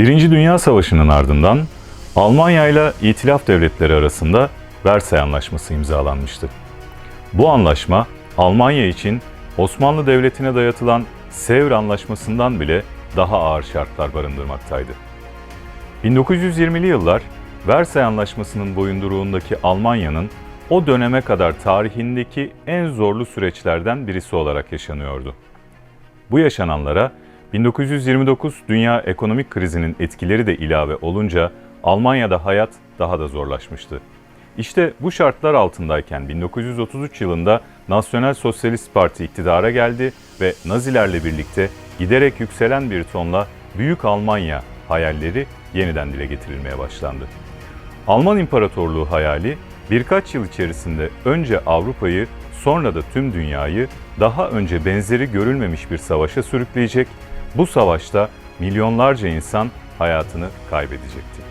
Birinci Dünya Savaşı'nın ardından Almanya ile İtilaf Devletleri arasında Versay Anlaşması imzalanmıştı. Bu anlaşma Almanya için Osmanlı Devleti'ne dayatılan Sevr Anlaşması'ndan bile daha ağır şartlar barındırmaktaydı. 1920'li yıllar Versay Anlaşması'nın boyunduruğundaki Almanya'nın o döneme kadar tarihindeki en zorlu süreçlerden birisi olarak yaşanıyordu. Bu yaşananlara 1929 dünya ekonomik krizinin etkileri de ilave olunca Almanya'da hayat daha da zorlaşmıştı. İşte bu şartlar altındayken 1933 yılında Nasyonel Sosyalist Parti iktidara geldi ve Nazilerle birlikte giderek yükselen bir tonla Büyük Almanya hayalleri yeniden dile getirilmeye başlandı. Alman İmparatorluğu hayali birkaç yıl içerisinde önce Avrupa'yı sonra da tüm dünyayı daha önce benzeri görülmemiş bir savaşa sürükleyecek, bu savaşta milyonlarca insan hayatını kaybedecekti.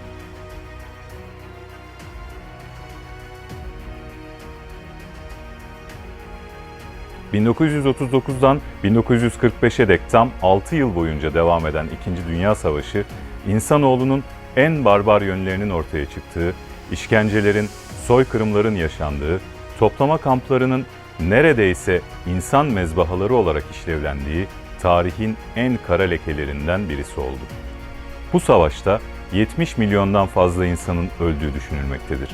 ...1939'dan 1945'e dek tam 6 yıl boyunca devam eden İkinci Dünya Savaşı... ...insanoğlunun en barbar yönlerinin ortaya çıktığı, işkencelerin, soykırımların yaşandığı, toplama kamplarının neredeyse insan mezbahaları olarak işlevlendiği tarihin en kara lekelerinden birisi oldu. Bu savaşta 70 milyondan fazla insanın öldüğü düşünülmektedir.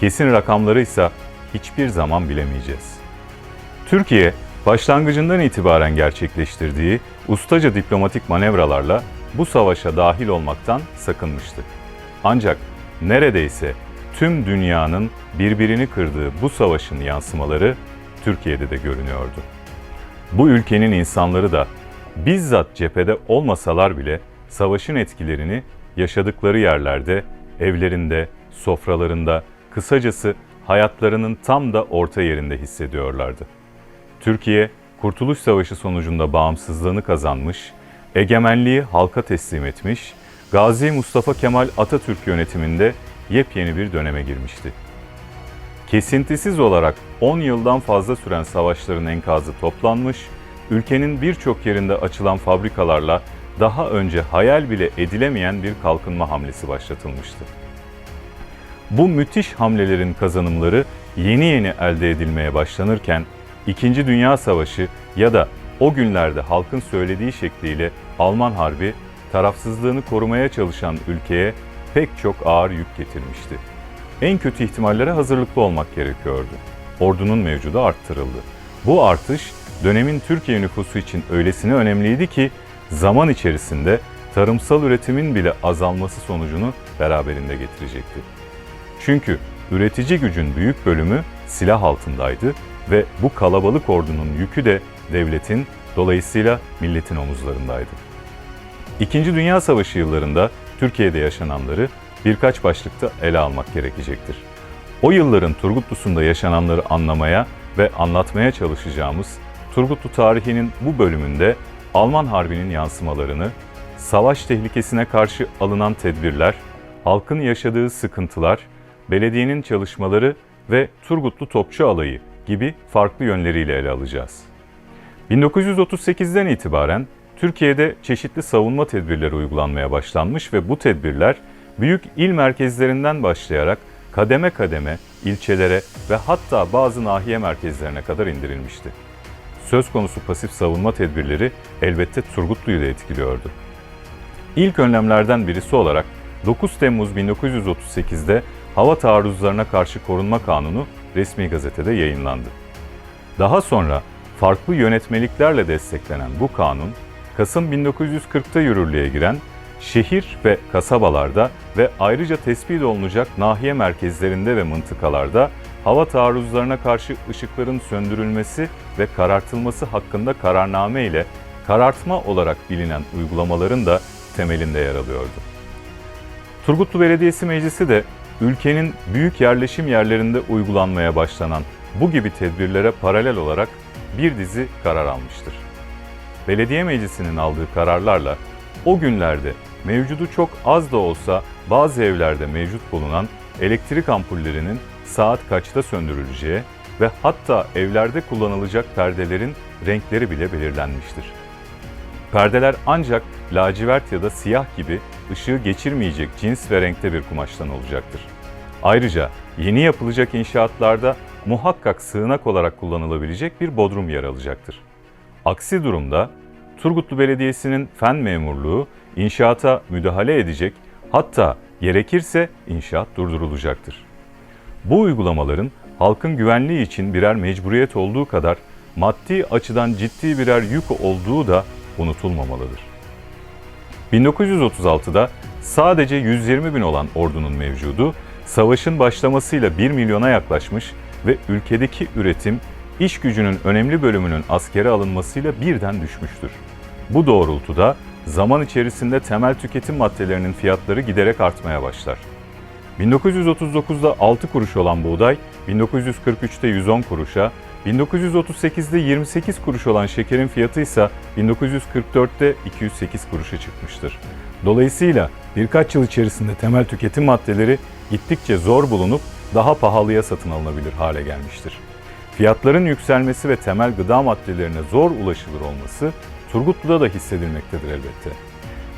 Kesin rakamları ise hiçbir zaman bilemeyeceğiz. Türkiye, başlangıcından itibaren gerçekleştirdiği ustaca diplomatik manevralarla bu savaşa dahil olmaktan sakınmıştı. Ancak neredeyse tüm dünyanın birbirini kırdığı bu savaşın yansımaları Türkiye'de de görünüyordu. Bu ülkenin insanları da bizzat cephede olmasalar bile savaşın etkilerini yaşadıkları yerlerde, evlerinde, sofralarında, kısacası hayatlarının tam da orta yerinde hissediyorlardı. Türkiye, Kurtuluş Savaşı sonucunda bağımsızlığını kazanmış, egemenliği halka teslim etmiş, Gazi Mustafa Kemal Atatürk yönetiminde yepyeni bir döneme girmişti. Kesintisiz olarak 10 yıldan fazla süren savaşların enkazı toplanmış, ülkenin birçok yerinde açılan fabrikalarla daha önce hayal bile edilemeyen bir kalkınma hamlesi başlatılmıştı. Bu müthiş hamlelerin kazanımları yeni yeni elde edilmeye başlanırken İkinci Dünya Savaşı ya da o günlerde halkın söylediği şekliyle Alman Harbi tarafsızlığını korumaya çalışan ülkeye pek çok ağır yük getirmişti. En kötü ihtimallere hazırlıklı olmak gerekiyordu. Ordunun mevcudu arttırıldı. Bu artış dönemin Türkiye nüfusu için öylesine önemliydi ki zaman içerisinde tarımsal üretimin bile azalması sonucunu beraberinde getirecekti. Çünkü üretici gücün büyük bölümü silah altındaydı ve bu kalabalık ordunun yükü de devletin dolayısıyla milletin omuzlarındaydı. İkinci Dünya Savaşı yıllarında Türkiye'de yaşananları birkaç başlıkta ele almak gerekecektir. O yılların Turgutlusu'nda yaşananları anlamaya ve anlatmaya çalışacağımız Turgutlu tarihinin bu bölümünde Alman Harbi'nin yansımalarını, savaş tehlikesine karşı alınan tedbirler, halkın yaşadığı sıkıntılar, belediyenin çalışmaları ve Turgutlu Topçu Alayı gibi farklı yönleriyle ele alacağız. 1938'den itibaren Türkiye'de çeşitli savunma tedbirleri uygulanmaya başlanmış ve bu tedbirler büyük il merkezlerinden başlayarak kademe kademe ilçelere ve hatta bazı nahiye merkezlerine kadar indirilmişti. Söz konusu pasif savunma tedbirleri elbette Turgutlu'yu da etkiliyordu. İlk önlemlerden birisi olarak 9 Temmuz 1938'de hava taarruzlarına karşı korunma kanunu resmi gazetede yayınlandı. Daha sonra farklı yönetmeliklerle desteklenen bu kanun, Kasım 1940'ta yürürlüğe giren şehir ve kasabalarda ve ayrıca tespit olunacak nahiye merkezlerinde ve mıntıkalarda hava taarruzlarına karşı ışıkların söndürülmesi ve karartılması hakkında kararname ile karartma olarak bilinen uygulamaların da temelinde yer alıyordu. Turgutlu Belediyesi Meclisi de ülkenin büyük yerleşim yerlerinde uygulanmaya başlanan bu gibi tedbirlere paralel olarak bir dizi karar almıştır. Belediye Meclisi'nin aldığı kararlarla o günlerde mevcudu çok az da olsa bazı evlerde mevcut bulunan elektrik ampullerinin saat kaçta söndürüleceği ve hatta evlerde kullanılacak perdelerin renkleri bile belirlenmiştir. Perdeler ancak lacivert ya da siyah gibi ışığı geçirmeyecek cins ve renkte bir kumaştan olacaktır. Ayrıca yeni yapılacak inşaatlarda muhakkak sığınak olarak kullanılabilecek bir bodrum yer alacaktır. Aksi durumda Turgutlu Belediyesi'nin fen memurluğu inşaata müdahale edecek, hatta gerekirse inşaat durdurulacaktır. Bu uygulamaların halkın güvenliği için birer mecburiyet olduğu kadar maddi açıdan ciddi birer yük olduğu da unutulmamalıdır. 1936'da sadece 120 bin olan ordunun mevcudu, savaşın başlamasıyla 1 milyona yaklaşmış ve ülkedeki üretim, iş gücünün önemli bölümünün askere alınmasıyla birden düşmüştür. Bu doğrultuda zaman içerisinde temel tüketim maddelerinin fiyatları giderek artmaya başlar. 1939'da 6 kuruş olan buğday, 1943'te 110 kuruşa, 1938'de 28 kuruş olan şekerin fiyatı ise 1944'te 208 kuruşa çıkmıştır. Dolayısıyla birkaç yıl içerisinde temel tüketim maddeleri gittikçe zor bulunup daha pahalıya satın alınabilir hale gelmiştir. Fiyatların yükselmesi ve temel gıda maddelerine zor ulaşılır olması Turgutlu'da da hissedilmektedir elbette.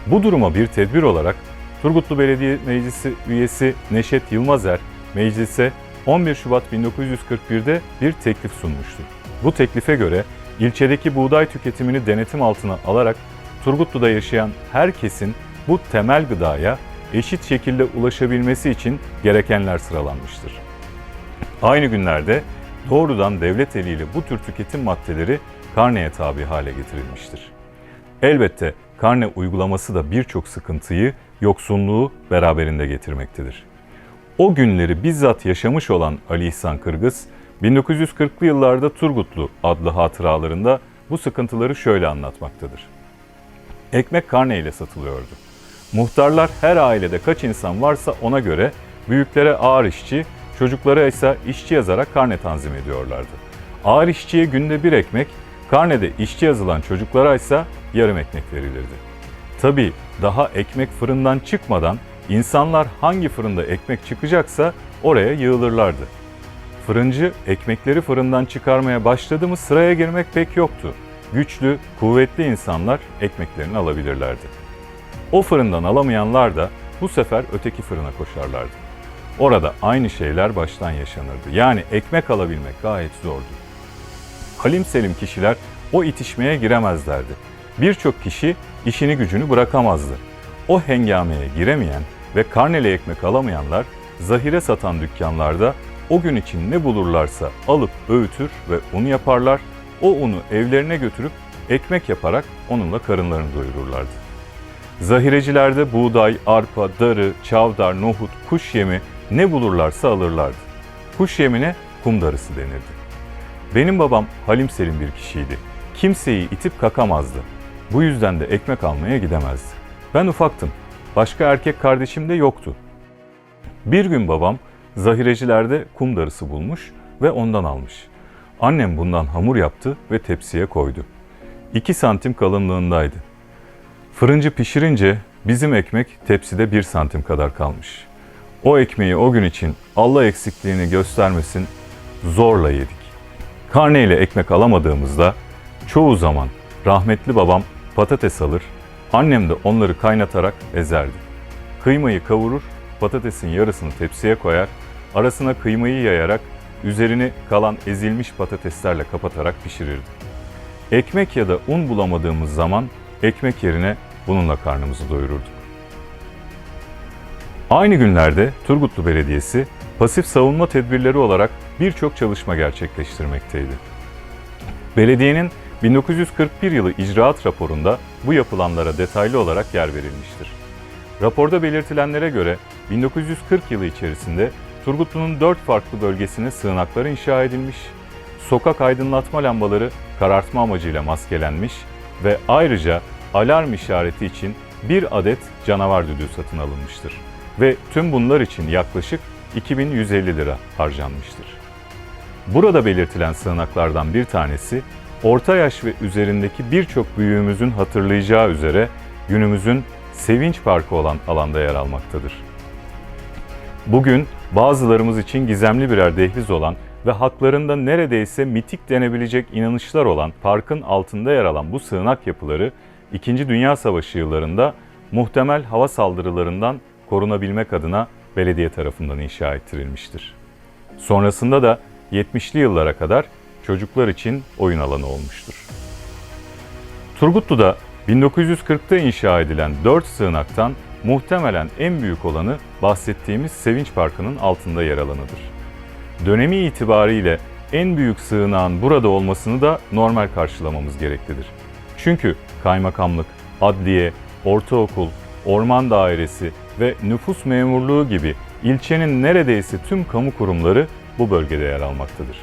Bu duruma bir tedbir olarak Turgutlu Belediye Meclisi üyesi Neşet Yılmazer meclise 11 Şubat 1941'de bir teklif sunmuştur. Bu teklife göre ilçedeki buğday tüketimini denetim altına alarak Turgutlu'da yaşayan herkesin bu temel gıdaya eşit şekilde ulaşabilmesi için gerekenler sıralanmıştır. Aynı günlerde doğrudan devlet eliyle bu tür tüketim maddeleri karneye tabi hale getirilmiştir. Elbette karne uygulaması da birçok sıkıntıyı, yoksunluğu beraberinde getirmektedir. O günleri bizzat yaşamış olan Ali İhsan Kırgız, 1940'lı yıllarda Turgutlu adlı hatıralarında bu sıkıntıları şöyle anlatmaktadır. Ekmek karne ile satılıyordu. Muhtarlar her ailede kaç insan varsa ona göre büyüklere ağır işçi, çocuklara ise işçi yazarak karne tanzim ediyorlardı. Ağır işçiye günde bir ekmek, karnede işçi yazılan çocuklara ise yarım ekmek verilirdi. Tabi daha ekmek fırından çıkmadan insanlar hangi fırında ekmek çıkacaksa oraya yığılırlardı. Fırıncı ekmekleri fırından çıkarmaya başladı mı sıraya girmek pek yoktu. Güçlü, kuvvetli insanlar ekmeklerini alabilirlerdi. O fırından alamayanlar da bu sefer öteki fırına koşarlardı. Orada aynı şeyler baştan yaşanırdı. Yani ekmek alabilmek gayet zordu. Halim selim kişiler o itişmeye giremezlerdi. Birçok kişi işini gücünü bırakamazdı. O hengameye giremeyen ve karneli ekmek alamayanlar zahire satan dükkanlarda o gün için ne bulurlarsa alıp öğütür ve un yaparlar. O unu evlerine götürüp ekmek yaparak onunla karınlarını doyururlardı. Zahirecilerde buğday, arpa, darı, çavdar, nohut, kuş yemi ne bulurlarsa alırlardı. Kuş yemine kum darısı denirdi. Benim babam Halim Selim bir kişiydi. Kimseyi itip kakamazdı. Bu yüzden de ekmek almaya gidemezdi. Ben ufaktım. Başka erkek kardeşim de yoktu. Bir gün babam zahirecilerde kum darısı bulmuş ve ondan almış. Annem bundan hamur yaptı ve tepsiye koydu. 2 santim kalınlığındaydı. Fırıncı pişirince bizim ekmek tepside 1 santim kadar kalmış. O ekmeği o gün için Allah eksikliğini göstermesin zorla yedik. Karne ile ekmek alamadığımızda çoğu zaman rahmetli babam patates alır, annem de onları kaynatarak ezerdi. Kıymayı kavurur, patatesin yarısını tepsiye koyar, arasına kıymayı yayarak üzerini kalan ezilmiş patateslerle kapatarak pişirirdi. Ekmek ya da un bulamadığımız zaman ekmek yerine bununla karnımızı doyururduk. Aynı günlerde Turgutlu Belediyesi pasif savunma tedbirleri olarak birçok çalışma gerçekleştirmekteydi. Belediyenin 1941 yılı icraat raporunda bu yapılanlara detaylı olarak yer verilmiştir. Raporda belirtilenlere göre 1940 yılı içerisinde Turgutlu'nun dört farklı bölgesine sığınaklar inşa edilmiş, sokak aydınlatma lambaları karartma amacıyla maskelenmiş ve ayrıca alarm işareti için bir adet canavar düdüğü satın alınmıştır. Ve tüm bunlar için yaklaşık 2150 lira harcanmıştır. Burada belirtilen sığınaklardan bir tanesi, orta yaş ve üzerindeki birçok büyüğümüzün hatırlayacağı üzere günümüzün Sevinç Parkı olan alanda yer almaktadır. Bugün bazılarımız için gizemli birer dehliz olan ve haklarında neredeyse mitik denebilecek inanışlar olan parkın altında yer alan bu sığınak yapıları İkinci Dünya Savaşı yıllarında muhtemel hava saldırılarından korunabilmek adına belediye tarafından inşa ettirilmiştir. Sonrasında da 70'li yıllara kadar çocuklar için oyun alanı olmuştur. Turgutlu'da 1940'ta inşa edilen 4 sığınaktan muhtemelen en büyük olanı bahsettiğimiz Sevinç Parkı'nın altında yer alanıdır. Dönemi itibariyle en büyük sığınağın burada olmasını da normal karşılamamız gereklidir. Çünkü kaymakamlık, adliye, ortaokul, orman dairesi ve nüfus memurluğu gibi ilçenin neredeyse tüm kamu kurumları bu bölgede yer almaktadır.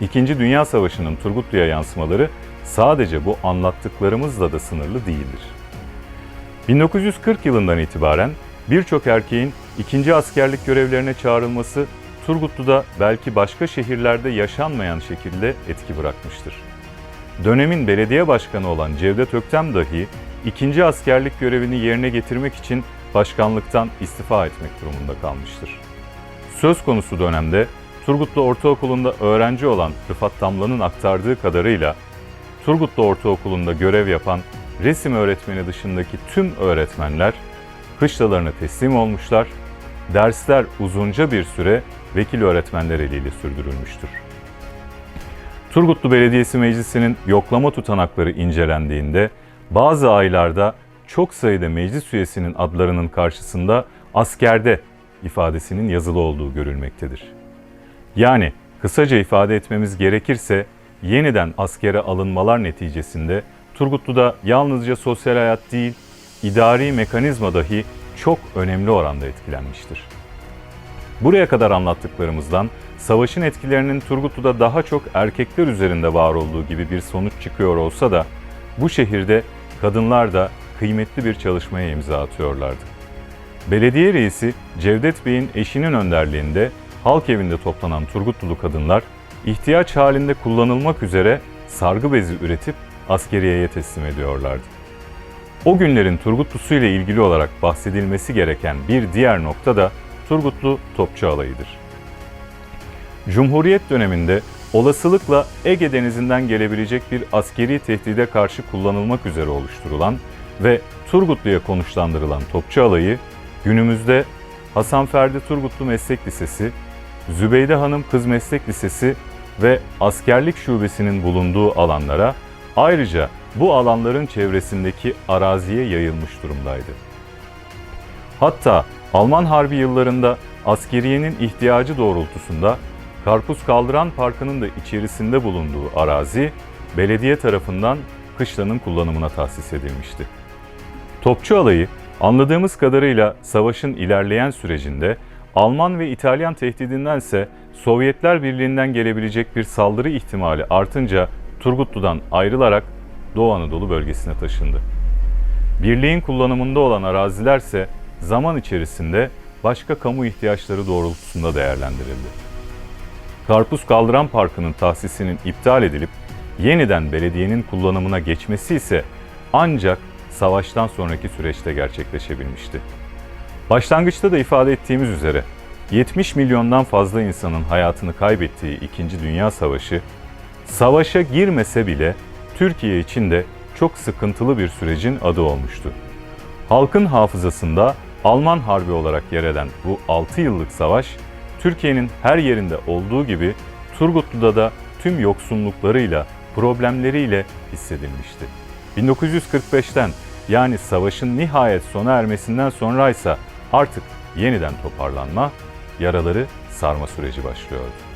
İkinci Dünya Savaşı'nın Turgutlu'ya yansımaları sadece bu anlattıklarımızla da sınırlı değildir. 1940 yılından itibaren birçok erkeğin ikinci askerlik görevlerine çağrılması Turgutlu'da belki başka şehirlerde yaşanmayan şekilde etki bırakmıştır. Dönemin belediye başkanı olan Cevdet Öktem dahi ikinci askerlik görevini yerine getirmek için başkanlıktan istifa etmek durumunda kalmıştır. Söz konusu dönemde Turgutlu Ortaokulu'nda öğrenci olan Rıfat Damla'nın aktardığı kadarıyla Turgutlu Ortaokulu'nda görev yapan resim öğretmeni dışındaki tüm öğretmenler kışlalarına teslim olmuşlar, dersler uzunca bir süre vekil öğretmenler eliyle sürdürülmüştür. Turgutlu Belediyesi Meclisi'nin yoklama tutanakları incelendiğinde bazı aylarda çok sayıda meclis üyesinin adlarının karşısında askerde ifadesinin yazılı olduğu görülmektedir. Yani kısaca ifade etmemiz gerekirse yeniden askere alınmalar neticesinde Turgutlu'da yalnızca sosyal hayat değil, idari mekanizma dahi çok önemli oranda etkilenmiştir. Buraya kadar anlattıklarımızdan savaşın etkilerinin Turgutlu'da daha çok erkekler üzerinde var olduğu gibi bir sonuç çıkıyor olsa da bu şehirde kadınlar da kıymetli bir çalışmaya imza atıyorlardı. Belediye reisi Cevdet Bey'in eşinin önderliğinde halk evinde toplanan Turgutlulu kadınlar ihtiyaç halinde kullanılmak üzere sargı bezi üretip askeriyeye teslim ediyorlardı. O günlerin Turgutlusu ile ilgili olarak bahsedilmesi gereken bir diğer nokta da Turgutlu Topçu Alayı'dır. Cumhuriyet döneminde olasılıkla Ege Denizi'nden gelebilecek bir askeri tehdide karşı kullanılmak üzere oluşturulan ve Turgutlu'ya konuşlandırılan Topçu Alayı, günümüzde Hasan Ferdi Turgutlu Meslek Lisesi, Zübeyde Hanım Kız Meslek Lisesi ve askerlik şubesinin bulunduğu alanlara ayrıca bu alanların çevresindeki araziye yayılmış durumdaydı. Hatta Alman Harbi yıllarında askeriyenin ihtiyacı doğrultusunda Karpuz Kaldıran Parkı'nın da içerisinde bulunduğu arazi belediye tarafından kışlanın kullanımına tahsis edilmişti. Topçu alayı anladığımız kadarıyla savaşın ilerleyen sürecinde Alman ve İtalyan tehdidindense Sovyetler Birliği'nden gelebilecek bir saldırı ihtimali artınca Turgutlu'dan ayrılarak Doğu Anadolu bölgesine taşındı. Birliğin kullanımında olan arazilerse zaman içerisinde başka kamu ihtiyaçları doğrultusunda değerlendirildi. Karpuz Kaldıran Parkı'nın tahsisinin iptal edilip yeniden belediyenin kullanımına geçmesi ise ancak savaştan sonraki süreçte gerçekleşebilmişti. Başlangıçta da ifade ettiğimiz üzere 70 milyondan fazla insanın hayatını kaybettiği 2. Dünya Savaşı, savaşa girmese bile Türkiye için de çok sıkıntılı bir sürecin adı olmuştu. Halkın hafızasında Alman Harbi olarak yer eden bu 6 yıllık savaş, Türkiye'nin her yerinde olduğu gibi Turgutlu'da da tüm yoksunluklarıyla, problemleriyle hissedilmişti. 1945'ten yani savaşın nihayet sona ermesinden sonraysa artık yeniden toparlanma, yaraları sarma süreci başlıyordu.